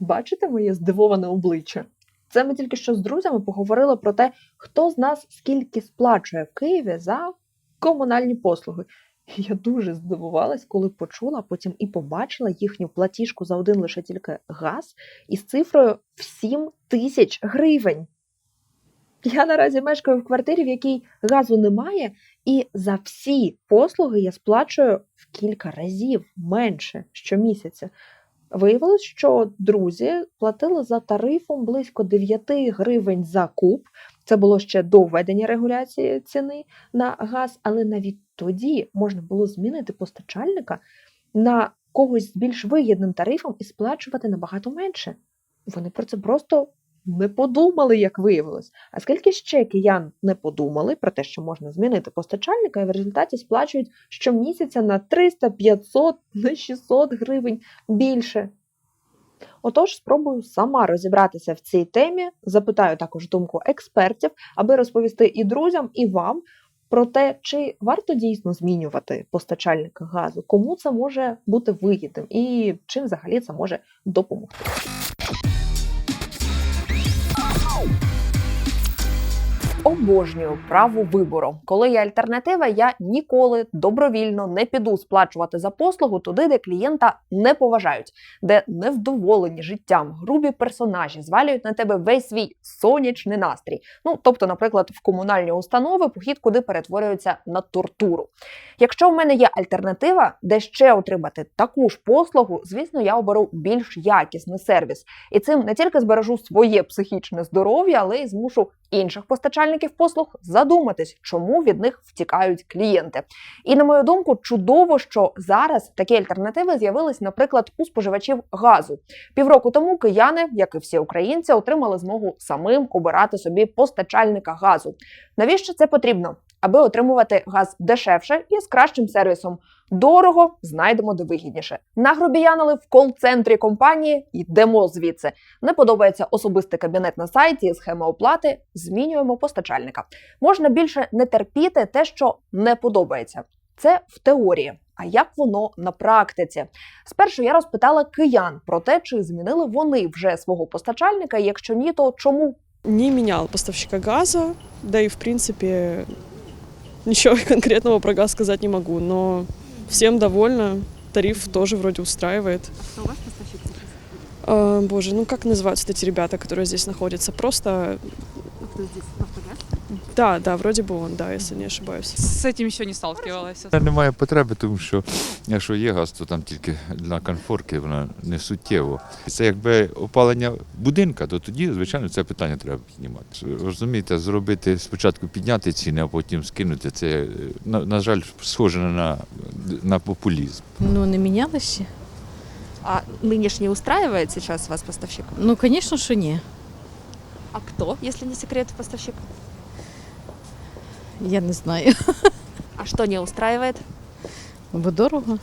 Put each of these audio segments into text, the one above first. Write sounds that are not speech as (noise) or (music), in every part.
Бачите моє здивоване обличчя? Це ми тільки що з друзями поговорили про те, хто з нас скільки сплачує в Києві за комунальні послуги. Я дуже здивувалась, коли почула, потім і побачила їхню платіжку за один лише тільки газ із цифрою в 7 тисяч гривень. Я наразі мешкаю в квартирі, в якій газу немає, і за всі послуги я сплачую в кілька разів менше щомісяця. Виявилось, що друзі платили за тарифом близько 9 гривень за куб. Це було ще до введення регуляції ціни на газ, але навіть тоді можна було змінити постачальника на когось з більш вигідним тарифом і сплачувати набагато менше. Вони про це просто не подумали, як виявилось. А скільки ще киян не подумали про те, що можна змінити постачальника, і в результаті сплачують щомісяця на 300, 500, на 600 гривень більше. Отож, спробую сама розібратися в цій темі, запитаю також думку експертів, аби розповісти і друзям, і вам про те, чи варто дійсно змінювати постачальника газу, кому це може бути вигідним і чим взагалі це може допомогти. Обожнюю право вибору. Коли є альтернатива, я ніколи добровільно не піду сплачувати за послугу туди, де клієнта не поважають, де невдоволені життям грубі персонажі звалюють на тебе весь свій сонячний настрій. Ну тобто, наприклад, в комунальні установи похід куди перетворюється на тортуру. Якщо в мене є альтернатива, де ще отримати таку ж послугу, звісно, я оберу більш якісний сервіс, і цим не тільки збережу своє психічне здоров'я, але й змушу інших постачальників послуг задуматись, чому від них втікають клієнти. І на мою думку, чудово, що зараз такі альтернативи з'явились, наприклад, у споживачів газу. Півроку тому кияни, як і всі українці, отримали змогу самим обирати собі постачальника газу. Навіщо це потрібно? Аби отримувати газ дешевше і з кращим сервісом. Дорого знайдемо де вигідніше. Нагробіянили в кол-центрі компанії, йдемо звідси. Не подобається особистий кабінет на сайті, схема оплати. Змінюємо постачальника. Можна більше не терпіти те, що не подобається. Це в теорії. А як воно на практиці? Спершу я розпитала киян про те, чи змінили вони вже свого постачальника. Якщо ні, то чому Не менял поставщика газа, да и в принципе ничего (laughs) конкретного про газ сказать не могу, но всем довольна, тариф тоже вроде устраивает. Кто ваш поставщик сейчас? А, боже, ну как называются эти ребята, которые здесь находятся? Просто, Ну, кто здесь? Да, да, вроде бы он, да, если не ошибаюсь. З цим ще не сталкивалася. Та Немає потреби, тому що якщо є газ, то там тільки для конфорки вона не суттєво. Це якби опалення будинка, то тоді, звичайно, це питання треба піднімати. Розумієте, зробити спочатку підняти ціни, а потім скинути. Це, е, на, на жаль, схоже на, на популізм. Ну, не міняли ще? А нынешний устраивает сейчас вас поставщик? Ну, звісно, що ні. А кто, если не секрет, поставщик? Я не знаю. А что не устраивает? Бо дорого.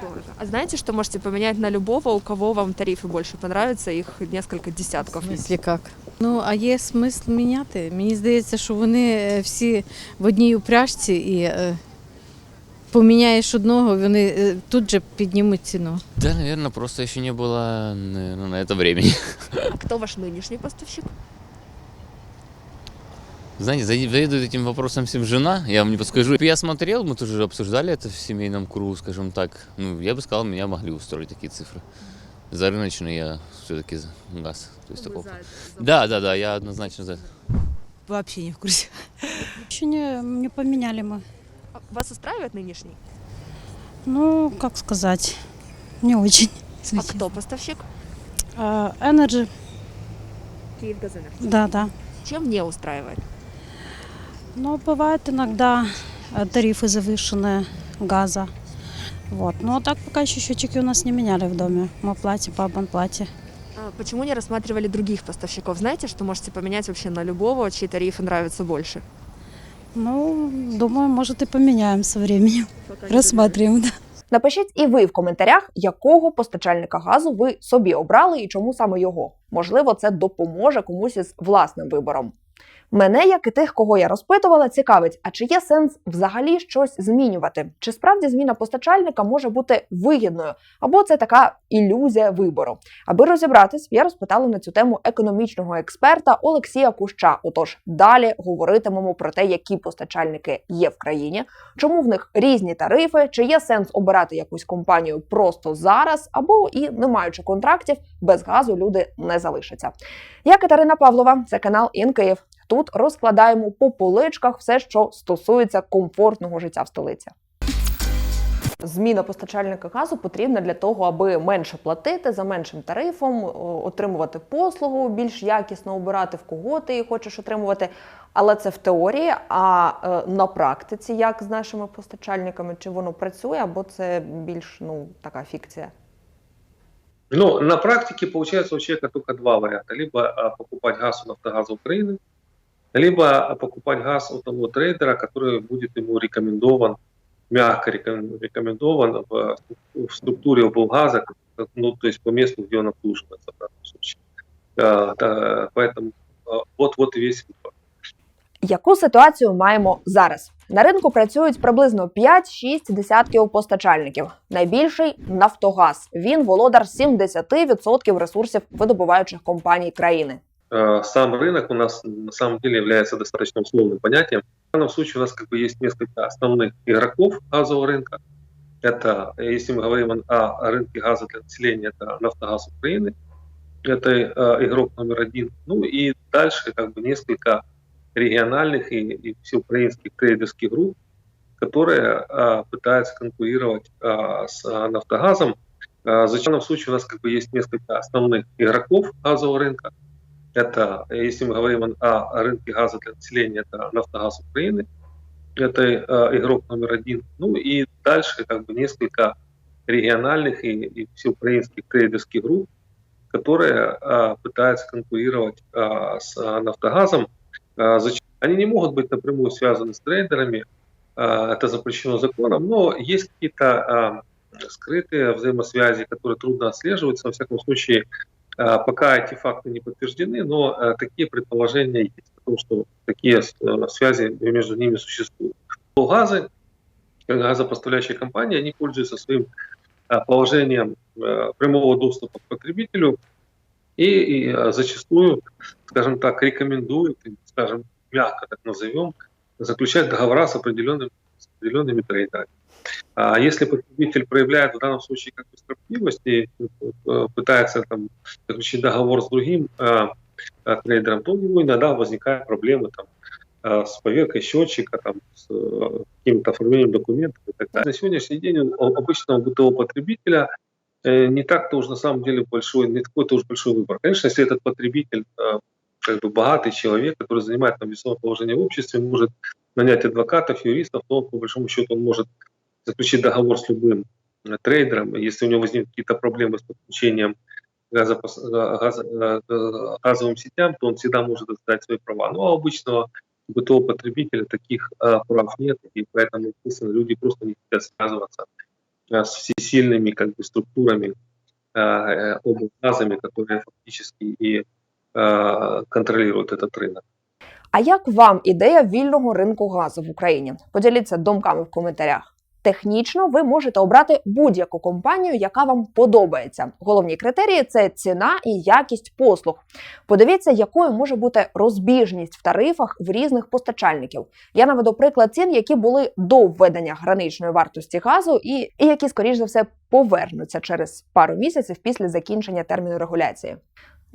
Дорого. А знаете, что можете поменять на любого, у кого вам тарифы больше понравятся? Их несколько десятков. В смислі як? Ну, а є смисл міняти? Мені здається, що вони е, всі в одній упряжці і е, поміняєш одного, вони е, тут же піднімуть ціну. Да, наверное, просто еще не было наверное, на это времени. А кто ваш нынешний поставщик? Знаете, заведует этим вопросом всем жена, я вам не подскажу. Я смотрел, мы тоже обсуждали это в семейном кругу, скажем так. Ну, я бы сказал, меня могли устроить такие цифры. За рыночный я все-таки за газ. То есть такого. Да, да, да, я однозначно за. Вообще не в курсе. (laughs) Еще не, не поменяли мы. А Вас устраивает нынешний? Ну, как сказать, не очень. А кто поставщик? А, Energy, Киевгазэнерго. да, да. Чем не устраивает? Но бывает иногда э, тарифы завышенные газа. Вот. Но так пока еще счетчики у нас не меняли в доме. Мы платим по абонплате. А почему не рассматривали других поставщиков? Знаете, что можете поменять вообще на любого, чьи тарифы нравятся больше? Ну, думаю, может и поменяем со временем. Рассматриваем, да. Напишіть і ви в коментарях, якого постачальника газу ви собі обрали і чому саме його. Можливо, це допоможе комусь із власним вибором. Мене, як і тих, кого я розпитувала, цікавить, а чи є сенс взагалі щось змінювати? Чи справді зміна постачальника може бути вигідною, або це така ілюзія вибору? Аби розібратись, я розпитала на цю тему економічного експерта Олексія Куща. Отож, далі говоритимемо про те, які постачальники є в країні, чому в них різні тарифи, чи є сенс обирати якусь компанію просто зараз, або і не маючи контрактів, без газу люди не залишаться. Я Катерина Павлова, це канал Ін Київ. Тут розкладаємо по поличках все, що стосується комфортного життя в столиці. Зміна постачальника газу потрібна для того, аби менше платити за меншим тарифом, отримувати послугу більш якісно обирати в кого ти її хочеш отримувати. Але це в теорії. А е, на практиці, як з нашими постачальниками, чи воно працює, або це більш ну така фікція? Ну, на практике получается у человека только два варианта. Либо а, покупать газ у Нафтогаза Украины, либо а, покупать газ у того трейдера, который будет ему рекомендован, мягко рекомен- рекомендован в, в структуре облгаза, как- ну, то есть по месту, где он обслуживается в данном случае. А, да, поэтому а, вот-вот и весь выбор. Яку ситуацію маємо зараз? На ринку працюють приблизно 5-6 десятків постачальників. Найбільший Нафтогаз. Він володар 70% ресурсів видобуваючих компаній країни. Э, сам рынок у нас на самом деле является достаточно условным понятием. В данном случае у нас как бы есть несколько основных игроков газового рынка. Это, если мы говорим о рынке газа для населения, это Нафтогаз Украины, это э, игрок номер один. Ну и дальше как бы несколько региональных и, и всеукраинских трейдерских групп, которые э, пытаются конкурировать э, с э, Нафтогазом. Э, в данном случае у нас как бы есть несколько основных игроков газового рынка. Это, если мы говорим о, рынке газа для населения, это Нафтогаз Украины, это э, игрок номер один. Ну и дальше как бы несколько региональных и, и всеукраинских трейдерских групп, которые э, пытаются конкурировать э, с э, Нафтогазом. Э, зачем? Они не могут быть напрямую связаны с трейдерами, э, это запрещено законом, но есть какие-то э, скрытые взаимосвязи, которые трудно отслеживаются. Во всяком случае, Пока эти факты не подтверждены, но э, такие предположения есть, потому что такие э, связи между ними существуют. Газы, как газопоставляющие компании, они пользуются своим положением э, прямого доступа к потребителю и, и, э, зачастую, скажем так, рекомендуют, скажем, мягко так назовем, заключать договора с определенными, с определенными трейдерами. А если потребитель проявляет в данном случае как бы строптивость и э, пытается там, заключить договор с другим э, э, трейдером, то у него иногда возникают проблемы там, э, с поверкой счетчика, там, с каким-то оформлением документов и так далее. На сегодняшний день у обычного бытового потребителя не так-то уж на самом деле большой, не такой-то уж большой выбор. Конечно, если этот потребитель как бы богатый человек, который занимает там весомое положение в обществе, может нанять адвокатов, юристов, то по большому счету он может заключить договор с любым э, трейдером. Если у него возникнут какие-то проблемы с подключением газопос- э, газа- э, э, газовым сетям, то он всегда может отдать свои права. Ну, а у обычного бытового потребителя таких э, прав нет, и поэтому, естественно, люди просто не хотят связываться э, с всесильными как бы, структурами, э, э, облгазами, которые фактически и э, контролируют этот рынок. А як вам ідея вільного ринку газу в Україні? Поділіться думками в коментарях. Технічно ви можете обрати будь-яку компанію, яка вам подобається. Головні критерії це ціна і якість послуг. Подивіться, якою може бути розбіжність в тарифах в різних постачальників. Я наведу приклад цін, які були до введення граничної вартості газу, і, і які, скоріш за все, повернуться через пару місяців після закінчення терміну регуляції.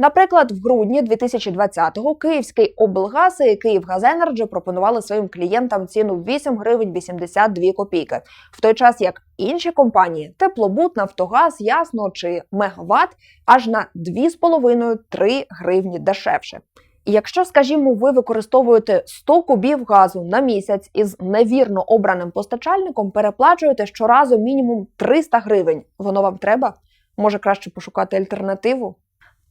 Наприклад, в грудні 2020-го Київський облгаз і Київгазенерджі пропонували своїм клієнтам ціну 8 гривень 82 копійки, в той час як інші компанії Теплобут, Нафтогаз, Ясно чи Мегават аж на 2,5-3 гривні дешевше. І якщо, скажімо, ви використовуєте 100 кубів газу на місяць із невірно обраним постачальником, переплачуєте щоразу мінімум 300 гривень. Воно вам треба? Може краще пошукати альтернативу?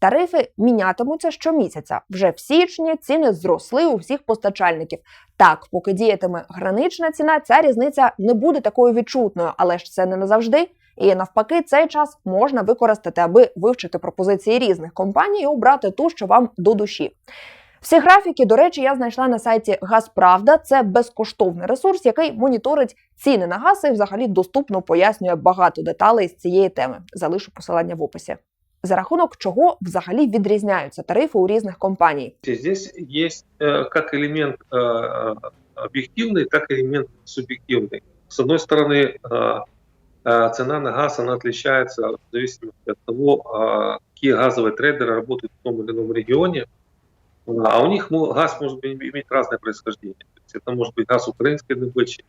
Тарифи мінятимуться щомісяця. Вже в січні ціни зросли у всіх постачальників. Так, поки діятиме гранична ціна, ця різниця не буде такою відчутною, але ж це не назавжди. І навпаки, цей час можна використати, аби вивчити пропозиції різних компаній і обрати ту, що вам до душі. Всі графіки, до речі, я знайшла на сайті Газправда. Це безкоштовний ресурс, який моніторить ціни на газ і взагалі доступно пояснює багато деталей з цієї теми. Залишу посилання в описі За рахунок чого взагалі відрізняються тарифи у різних компаній. Здесь есть э, как элемент э, объективный, так и элемент субъективный. С одной стороны, э, э, цена на газ она отличается в зависимости от того, э, какие газовые трейдеры работают в том или ином регионе. А у них мо- газ может быть, иметь разное происхождение. То есть это может быть газ украинской добычи,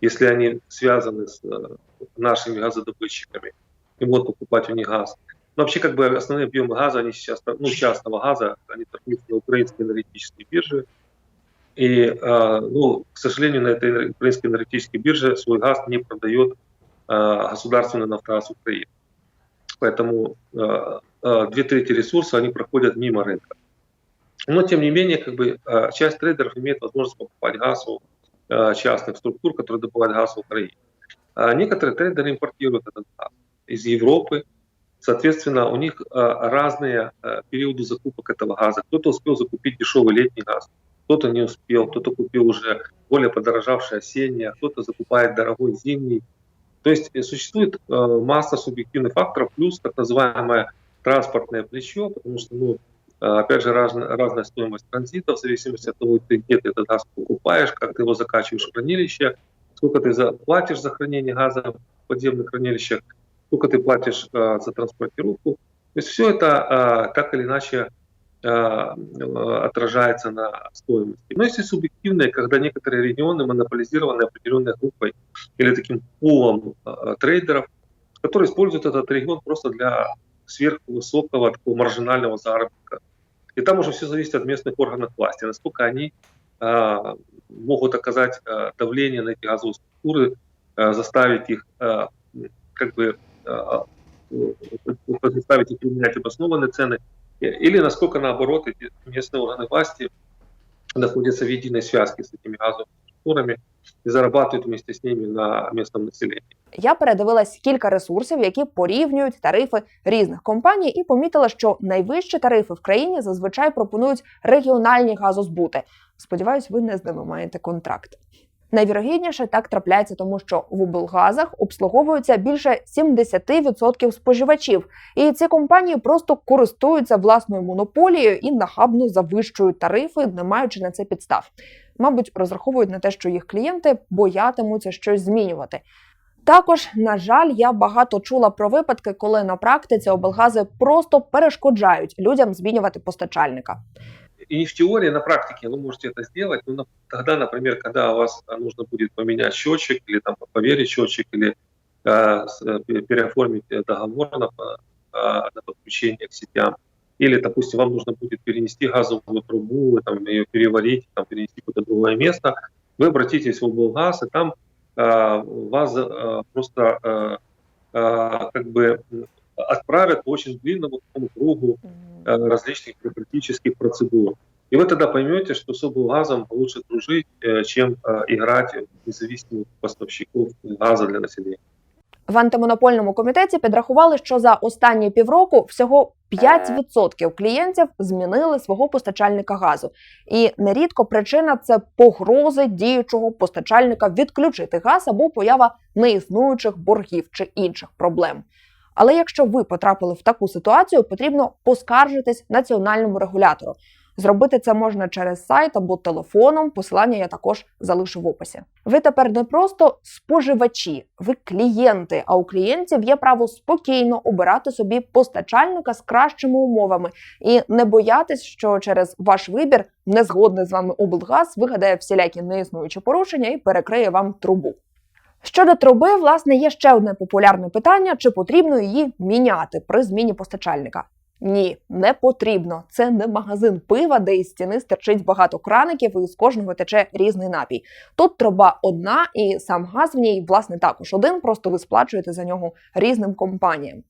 если они связаны с э, нашими газодобытчиками и могут покупать у них газ. Но вообще, как бы основные объемы газа, они сейчас, ну, частного газа, они торгуются на украинской энергетической бирже. И, э, ну, к сожалению, на этой украинской энергетической бирже свой газ не продает э, государственный нафтогаз Украины. Поэтому э, э, две трети ресурса, они проходят мимо рынка. Но, тем не менее, как бы, э, часть трейдеров имеет возможность покупать газ у э, частных структур, которые добывают газ в Украине. А некоторые трейдеры импортируют этот газ из Европы, Соответственно, у них э, разные э, периоды закупок этого газа. Кто-то успел закупить дешевый летний газ, кто-то не успел, кто-то купил уже более подорожавший осенний, а кто-то закупает дорогой зимний. То есть э, существует масса субъективных факторов, плюс так называемое транспортное плечо, потому что, ну, опять же, разная, разная стоимость транзита в зависимости от того, где ты этот газ покупаешь, как ты его закачиваешь в хранилище, сколько ты заплатишь за хранение газа в подземных хранилищах, сколько ты платишь э, за транспортировку. То есть все это э, так или иначе э, э, отражается на стоимости. Но есть и субъективные, когда некоторые регионы монополизированы определенной группой или таким пулом э, трейдеров, которые используют этот регион просто для сверхвысокого такого маржинального заработка. И там уже все зависит от местных органов власти, насколько они э, могут оказать э, давление на эти газовые структуры, э, заставить их э, как бы э, э, заставить их применять обоснованные цены, э, или насколько наоборот эти местные органы власти находятся в единой связке с этими газовыми структурами и зарабатывают вместе с ними на местном населении. Я передивилась кілька ресурсів, які порівнюють тарифи різних компаній, і помітила, що найвищі тарифи в країні зазвичай пропонують регіональні газозбути. Сподіваюсь, ви не з ними маєте контракт. Найвірогідніше так трапляється, тому що в облгазах обслуговується більше 70% споживачів, і ці компанії просто користуються власною монополією і нахабно завищують тарифи, не маючи на це підстав. Мабуть, розраховують на те, що їх клієнти боятимуться щось змінювати. Також, на жаль, я багато чула про випадки, коли на практиці облгази просто перешкоджають людям змінювати постачальника. И не в теории, а на практике. Вы можете это сделать. Но на- тогда, например, когда у вас а, нужно будет поменять счетчик или там поверить счетчик или э, с- э, пе- переоформить э, договор на, а, на подключение к сетям, или, допустим, вам нужно будет перенести газовую трубу, там, ее переварить, там, перенести какое-то другое место, вы обратитесь в облгаз, и там а, вас а, просто а, а, как бы отправят по очень длинному такому кругу э, различных бюрократических процедур. И вы тогда поймете, что с облгазом лучше дружить, э, чем э, играть в независимых поставщиков газа для населения. В антимонопольному комітеті підрахували, що за останні півроку всього 5% клієнтів змінили свого постачальника газу. І нерідко причина це погрози діючого постачальника відключити газ або поява неіснуючих боргів чи інших проблем. Але якщо ви потрапили в таку ситуацію, потрібно поскаржитись національному регулятору. Зробити це можна через сайт або телефоном. Посилання я також залишу в описі. Ви тепер не просто споживачі, ви клієнти. А у клієнтів є право спокійно обирати собі постачальника з кращими умовами і не боятись, що через ваш вибір незгодний з вами облгаз вигадає всілякі неіснуючі порушення і перекриє вам трубу. Щодо труби, власне, є ще одне популярне питання: чи потрібно її міняти при зміні постачальника? Ні, не потрібно. Це не магазин пива, де із стіни стирчить багато краників, і з кожного тече різний напій. Тут труба одна, і сам газ в ній, власне, також один, просто ви сплачуєте за нього різним компаніям.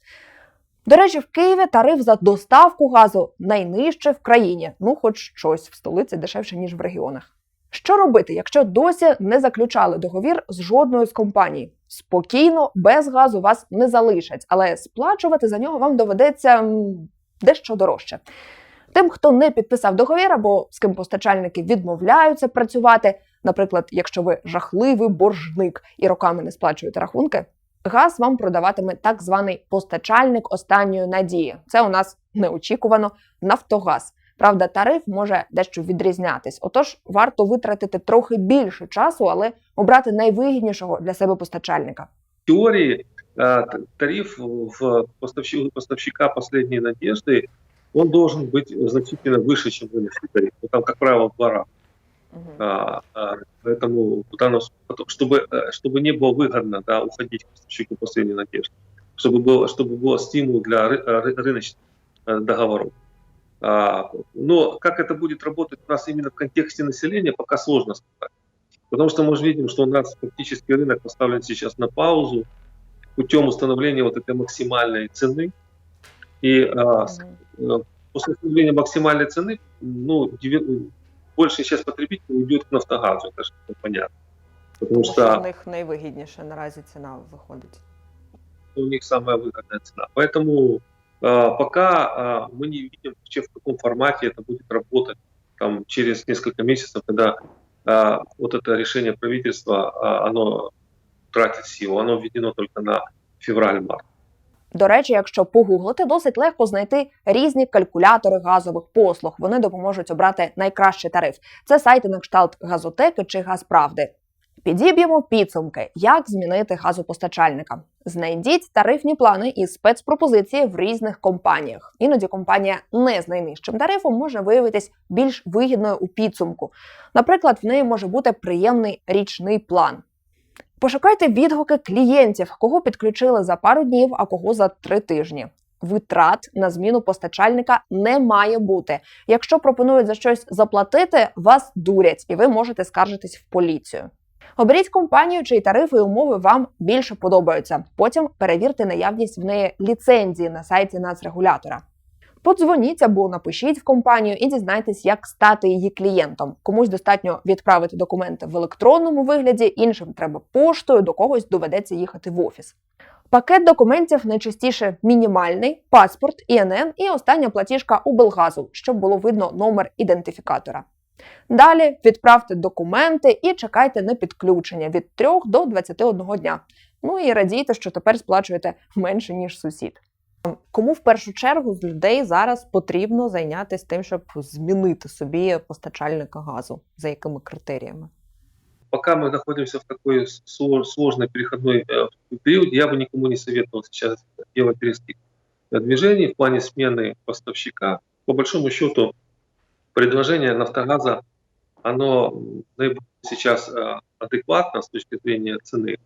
До речі, в Києві тариф за доставку газу найнижчий в країні. Ну, хоч щось в столиці дешевше, ніж в регіонах. Що робити, якщо досі не заключали договір з жодною з компаній? Спокійно, без газу вас не залишать, але сплачувати за нього вам доведеться дещо дорожче. Тим, хто не підписав договір або з ким постачальники відмовляються працювати, наприклад, якщо ви жахливий боржник і роками не сплачуєте рахунки, газ вам продаватиме так званий постачальник останньої надії. Це у нас неочікувано Нафтогаз. Правда, тариф може дещо відрізнятись. Отож, варто витратити трохи більше часу, але обрати найвигіднішого для себе постачальника. В теории э, т- тариф в поставщи- поставщика последней надежды, он должен быть значительно выше, чем рыночный тариф. Ну, там, как правило, в два раза. А, а, Поэтому в данном с- потом, чтобы, э, чтобы не было выгодно да, уходить к поставщику последней надежды, чтобы был, чтобы был стимул для ры- э, ры- рыночных э, договоров. А, Но как это будет работать у нас именно в контексте населения, пока сложно сказать. Потому что мы же видим, что у нас фактически рынок поставлен сейчас на паузу путем установления вот этой максимальной цены. И а, с- э, после установления максимальной цены, ну, девя- большая часть потребителей уйдет к нафтогазу, это же понятно. Потому что них найвигідніше наразі ціна виходить. у них самая выгодная цена. Поэтому э, пока э, мы не видим, вообще в каком формате это будет работать там, через несколько месяцев, когда э, вот это решение правительства, э, оно тратит силу, оно введено только на февраль-март. До речі, якщо погуглити, досить легко знайти різні калькулятори газових послуг. Вони допоможуть обрати найкращий тариф. Це сайти на кшталт газотеки чи газправди. Підіб'ємо підсумки, як змінити газопостачальника. Знайдіть тарифні плани і спецпропозиції в різних компаніях. Іноді компанія не з найнижчим тарифом може виявитись більш вигідною у підсумку. Наприклад, в неї може бути приємний річний план. Пошукайте відгуки клієнтів, кого підключили за пару днів, а кого за три тижні. Витрат на зміну постачальника не має бути. Якщо пропонують за щось заплатити, вас дурять, і ви можете скаржитись в поліцію. Оберіть компанію, чиї тарифи і умови вам більше подобаються. Потім перевірте наявність в неї ліцензії на сайті нацрегулятора. Подзвоніть або напишіть в компанію і дізнайтесь, як стати її клієнтом. Комусь достатньо відправити документи в електронному вигляді, іншим треба поштою, до когось доведеться їхати в офіс. Пакет документів найчастіше мінімальний, паспорт, ІНН і остання платіжка Облгазу, щоб було видно номер ідентифікатора. Далі відправте документи і чекайте на підключення від 3 до 21 дня. Ну і радійте, що тепер сплачуєте менше ніж сусід. Кому в першу чергу з людей зараз потрібно зайнятися тим, щоб змінити собі постачальника газу? За якими критеріями? Пока мы находимся в такой сло- сложной переходной э, период, я бы никому не советовал сейчас делать резких э, движений в плане смены поставщика. По большому счету, предложение «Нафтогаза», оно наиболее сейчас э, адекватно с точки зрения цены.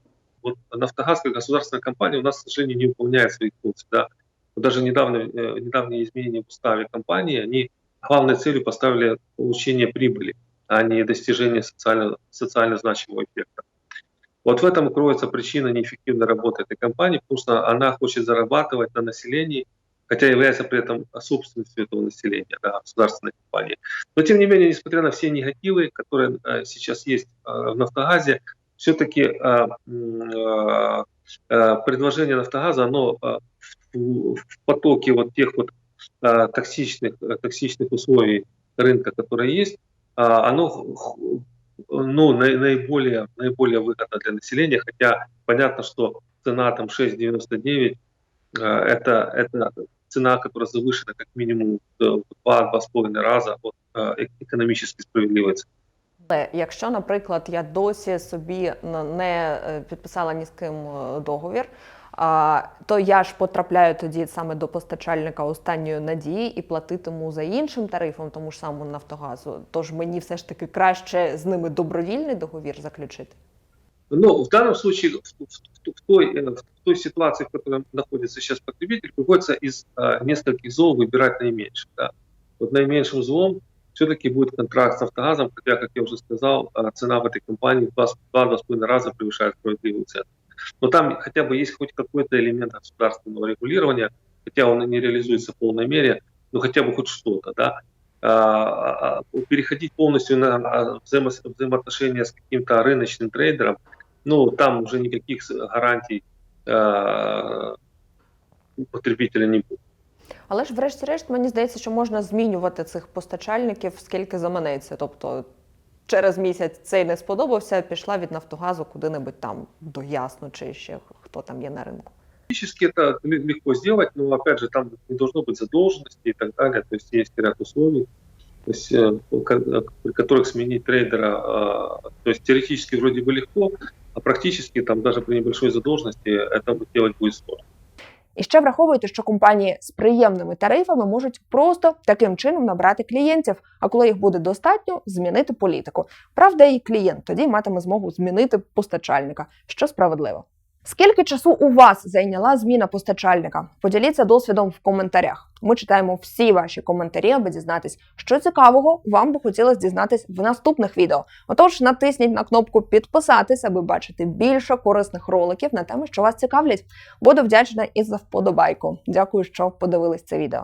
Вот «Нафтогаз» как государственная компания у нас, к сожалению, не выполняет своих функций. Да. Даже недавно, э, недавние изменения в уставе компании, они главной целью поставили получение прибыли а не достижение социально, социально значимого эффекта. Вот в этом кроется причина неэффективной работы этой компании, потому что она хочет зарабатывать на населении, хотя является при этом собственностью этого населения, да, государственной компании. Но тем не менее, несмотря на все негативы, которые э, сейчас есть э, в «Нафтогазе», все-таки э, э, э, предложение «Нафтогаза», оно э, в, в потоке вот тех вот э, токсичных, э, токсичных условий рынка, которые есть, а, оно ну, наи- наиболее, наиболее выгодно для населения, хотя понятно, что цена там 6,99 э, это, это цена, которая завышена как минимум в 2-2,5 раза от э, э- экономически справедливой цены. Але якщо, наприклад, я досі собі н- не е, підписала ні з ким е, договір, а, то я ж потрапляю тоді саме до постачальника останньої надії і платитиму за іншим тарифом, тому ж самому Нафтогазу. Тож мені все ж таки краще з ними добровільний договір заключити. Но в данном случае, в, в- в той, э, в той ситуации, в которой находится сейчас потребитель, приходится из э, нескольких зол выбирать наименьшее. Да. Вот наименьшим злом все-таки будет контракт с «Нафтогазом», хотя, как я уже сказал, э, цена в этой компании в 2-2,5 раза превышает справедливую цену. Но там хотя бы есть хоть какой-то элемент государственного регулирования, хотя он и не реализуется в полной мере, но хотя бы хоть что-то. Да. А, а, а, Переходить полностью на а, взаимо- взаимоотношения с каким-то рыночным трейдером, ну, там уже никаких с- гарантий э, у потребителя не будет. Але ж, врешті-решт, мені здається, що можна змінювати цих постачальників скільки заманеться. Тобто через місяць цей не сподобався, пішла від Нафтогазу куди-небудь там до Ясно чи ще хто там є на ринку. Фактически это ле- легко сделать, но опять же там не должно быть задолженности и так далее. То есть есть ряд условий, то есть, э, ко- при которых сменить трейдера, а, то есть теоретически вроде бы легко, а практически там даже при небольшой задолженности это делать будет сложно. І ще враховуйте, що компанії з приємними тарифами можуть просто таким чином набрати клієнтів, а коли їх буде достатньо, змінити політику. Правда, і клієнт тоді матиме змогу змінити постачальника, що справедливо. Скільки часу у вас зайняла зміна постачальника? Поділіться досвідом в коментарях. Ми читаємо всі ваші коментарі, аби дізнатись, що цікавого вам би хотілося дізнатись в наступних відео. Отож, натисніть на кнопку підписатись, аби бачити більше корисних роликів на теми, що вас цікавлять. Буду вдячна і за вподобайку. Дякую, що подивились це відео.